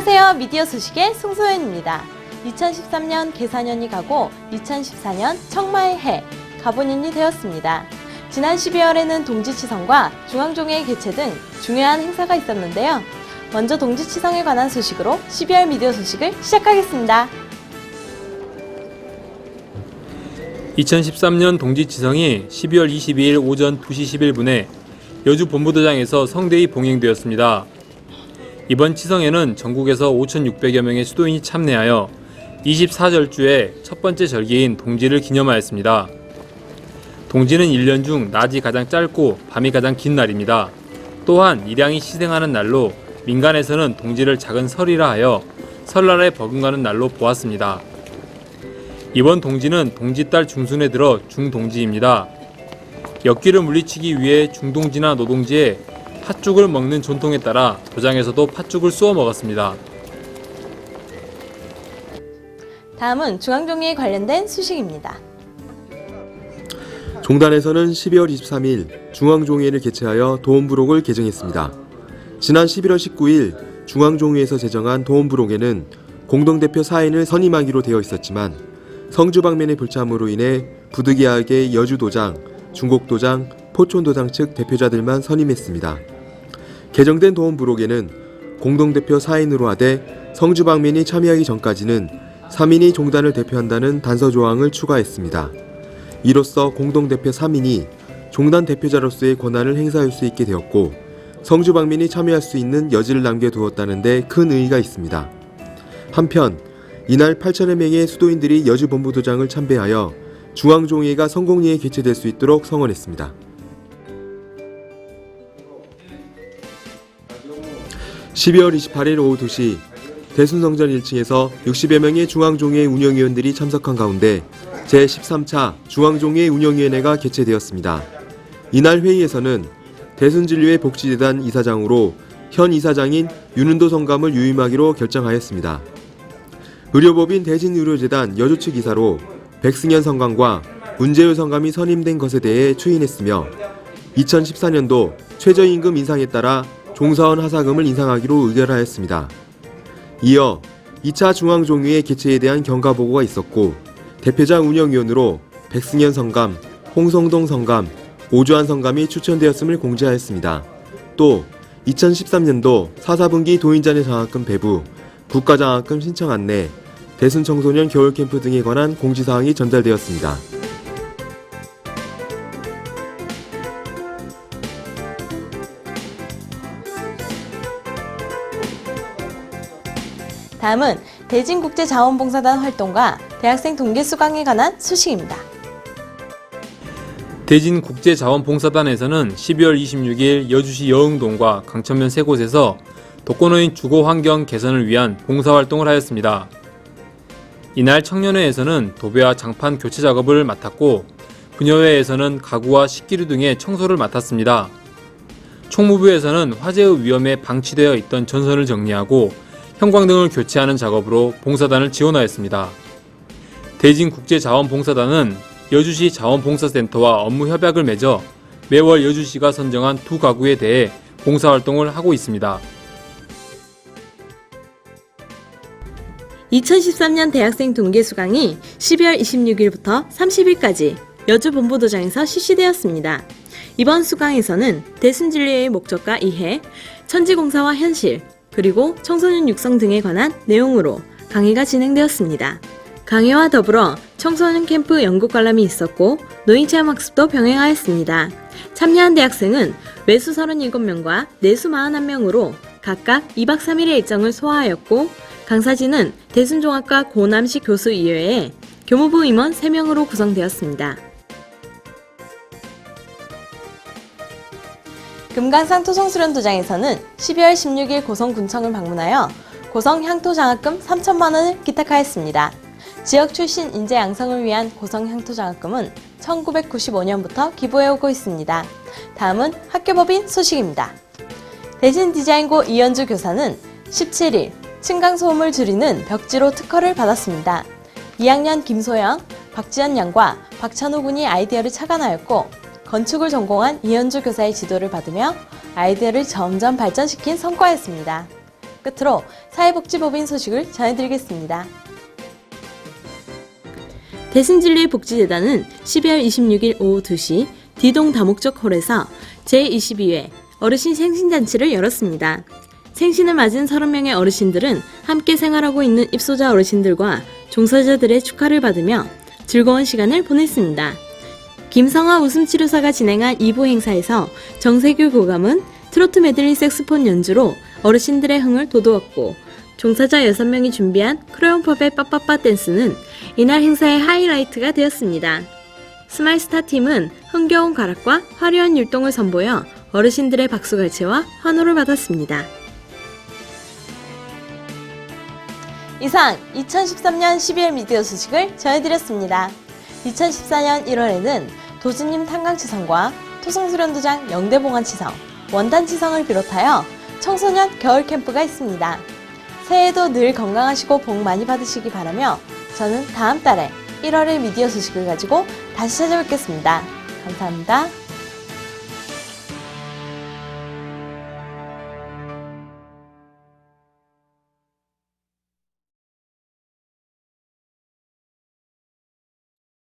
안녕하세요. 미디어 소식의 송소연입니다. 2013년 계산년이 가고 2014년 청마의 해 가보년이 되었습니다. 지난 12월에는 동지치성과 중앙종회 개최 등 중요한 행사가 있었는데요. 먼저 동지치성에 관한 소식으로 12월 미디어 소식을 시작하겠습니다. 2013년 동지치성이 12월 22일 오전 2시 11분에 여주 본부도장에서 성대히 봉행되었습니다. 이번 치성에는 전국에서 5,600여 명의 수도인이 참여하여 24절주의 첫 번째 절기인 동지를 기념하였습니다. 동지는 1년 중 낮이 가장 짧고 밤이 가장 긴 날입니다. 또한 일양이 시생하는 날로 민간에서는 동지를 작은 설이라 하여 설날에 버금가는 날로 보았습니다. 이번 동지는 동지달 중순에 들어 중동지입니다. 역기를 물리치기 위해 중동지나 노동지에 팥죽을 먹는 전통에 따라 도장에서도 팥죽을 쏘아 먹었습니다. 다음은 중앙종회에 관련된 소식입니다. 종단에서는 12월 23일 중앙종회를 개최하여 도움부록을 개정했습니다. 지난 11월 19일 중앙종회에서 제정한 도움부록에는 공동대표 4인을 선임하기로 되어 있었지만 성주 방면의 불참으로 인해 부득이하게 여주도장, 중곡도장, 포촌도장 측 대표자들만 선임했습니다. 개정된 도움 부록에는 공동대표 4인으로 하되 성주 방면이 참여하기 전까지는 3인이 종단을 대표한다는 단서 조항을 추가했습니다. 이로써 공동대표 3인이 종단 대표자로서의 권한을 행사할 수 있게 되었고 성주 방민이 참여할 수 있는 여지를 남겨두었다는 데 큰 의의가 있습니다. 한편 이날 8천여 명의 수도인들이 여주 본부도장을 참배하여 중앙종회가 성공리에 개최될 수 있도록 성원했습니다. 12월 28일 오후 2시 대순성전 1층에서 60여 명의 중앙종회 운영위원들이 참석한 가운데 제13차 중앙종회 운영위원회가 개최되었습니다. 이날 회의에서는 대순진료회 복지재단 이사장으로 현 이사장인 윤은도 성감을 유임하기로 결정하였습니다. 의료법인 대진의료재단 여주 측 이사로 백승현 성감과 문재효 성감이 선임된 것에 대해 추인했으며 2014년도 최저임금 인상에 따라 종사원 하사금을 인상하기로 의결하였습니다. 이어 2차 중앙종회의 개최에 대한 경과보고가 있었고 대표자 운영위원으로 백승현 성감, 홍성동 성감, 오주환 성감이 추천되었음을 공지하였습니다. 또 2013년도 4, 4분기 도인자녀 장학금 배부, 국가장학금 신청 안내, 대순 청소년 겨울캠프 등에 관한 공지사항이 전달되었습니다. 다음은 대진국제자원봉사단 활동과 대학생 동계 수강에 관한 소식입니다. 대진국제자원봉사단에서는 12월 26일 여주시 여흥동과 강천면 세 곳에서 독거노인 주거 환경 개선을 위한 봉사활동을 하였습니다. 이날 청년회에서는 도배와 장판 교체 작업을 맡았고 분여회에서는 가구와 식기류 등의 청소를 맡았습니다. 총무부에서는 화재의 위험에 방치되어 있던 전선을 정리하고 형광등을 교체하는 작업으로 봉사단을 지원하였습니다. 대진국제자원봉사단은 여주시 자원봉사센터와 업무 협약을 맺어 매월 여주시가 선정한 두 가구에 대해 봉사활동을 하고 있습니다. 2013년 대학생 동계 수강이 12월 26일부터 30일까지 여주 본부도장에서 실시되었습니다. 이번 수강에서는 대순진리의 목적과 이해, 천지공사와 현실, 그리고 청소년 육성 등에 관한 내용으로 강의가 진행되었습니다. 강의와 더불어 청소년 캠프 연구 관람이 있었고 노인 체험 학습도 병행하였습니다. 참여한 대학생은 외수 37명과 내수 41명으로 각각 2박 3일의 일정을 소화하였고 강사진은 대순종합과 고남식 교수 이외에 교무부 임원 3명으로 구성되었습니다. 금강산 토성수련도장에서는 12월 16일 고성군청을 방문하여 고성 향토장학금 3천만 원을 기탁하였습니다. 지역 출신 인재 양성을 위한 고성 향토장학금은 1995년부터 기부해오고 있습니다. 다음은 학교법인 소식입니다. 대신 디자인고 이현주 교사는 17일 층간소음을 줄이는 벽지로 특허를 받았습니다. 2학년 김소영, 박지연 양과 박찬호 군이 아이디어를 착안하였고 건축을 전공한 이현주 교사의 지도를 받으며 아이디어를 점점 발전시킨 성과였습니다. 끝으로 사회복지법인 소식을 전해드리겠습니다. 대신진리의 복지재단은 12월 26일 오후 2시 디동 다목적 홀에서 제22회 어르신 생신잔치를 열었습니다. 생신을 맞은 30명의 어르신들은 함께 생활하고 있는 입소자 어르신들과 종사자들의 축하를 받으며 즐거운 시간을 보냈습니다. 김성화 웃음치료사가 진행한 2부 행사에서 정세규 교감은 트로트 메들리 색스폰 연주로 어르신들의 흥을 돋우었고 종사자 6명이 준비한 크레용팝의 빠빠빠 댄스는 이날 행사의 하이라이트가 되었습니다. 스마일스타 팀은 흥겨운 가락과 화려한 율동을 선보여 어르신들의 박수갈채와 환호를 받았습니다. 이상 2013년 12월 미디어 소식을 전해드렸습니다. 2014년 1월에는 도주님 탄광치성과 토성수련도장 영대봉안치성, 원단치성을 비롯하여 청소년 겨울 캠프가 있습니다. 새해도 늘 건강하시고 복 많이 받으시기 바라며 저는 다음 달에 1월의 미디어 소식을 가지고 다시 찾아뵙겠습니다. 감사합니다.